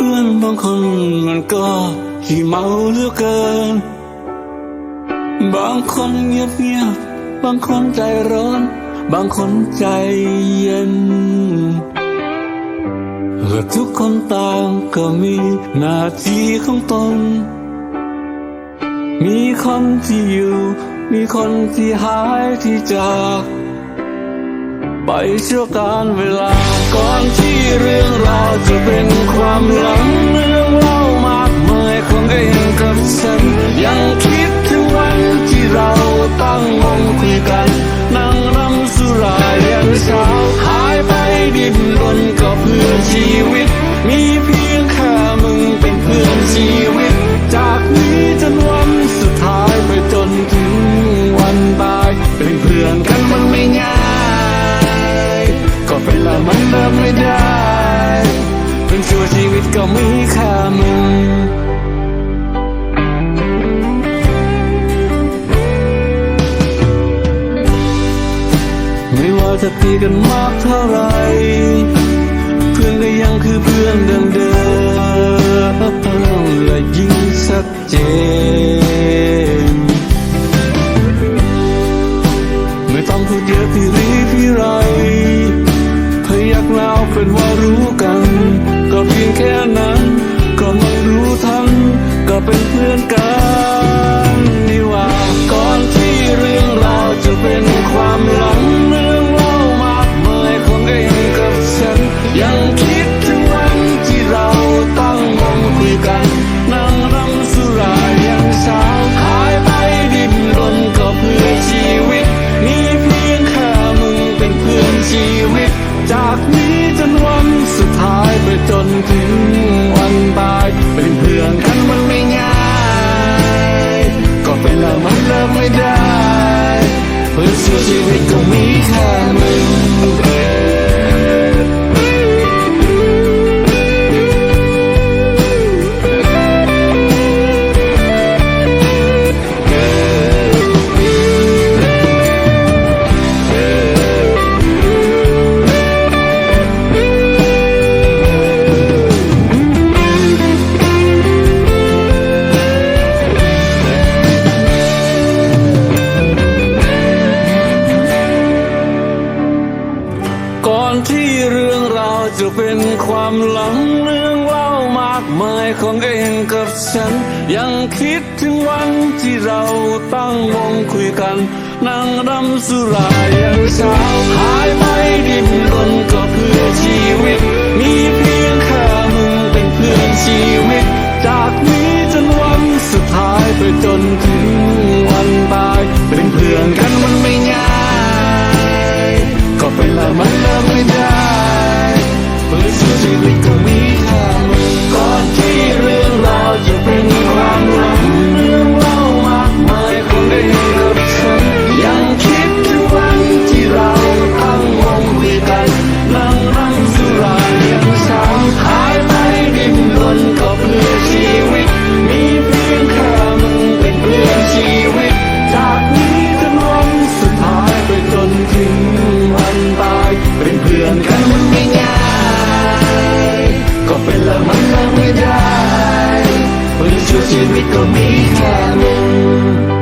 พื่อนบางคนมันก็ขี้เมาเหลือเกิน บางคนเงียบเงียบบางคนใจร้อน บางคนใจเย็นและทุกคนต่างก็มีหน้าที่ของตน มีคนที่อยู่ มีคนที่หายที่จาก ไปชั่วการเวลาก่อนที่เรื่องราวจะเป็นความหลังเรื่องเล่า จะตีกันมากเท่าไร เพื่อนก็ยังคือเพื่อนเดิมๆและยิ่งชัดเจน ไม่ต้องพูดเยอะพี่รีพี่ไร พยักหน้าเป็นว่ารู้กัน ก็เพียงแค่นั้น ก็ไม่รู้ทัน ก็เป็นเพื่อนกัน นี้จนวันสุดท้ายไปจนถึงวันตาย จะเป็นความหลังเรื่องเล่ามากมายของเองกับฉัน ยังคิดถึงวันที่เราตั้งวงคุยกัน นั่งรำสุรายันเช้าหายไปดินรนก็เพื่อชีวิต มีเพียงแค่มึงเป็นเพื่อนชีวิต จากนี้จนวันสุดท้ายไปจนถึง ได้เพื่อช่วยชีวิตก็มีแค่มึง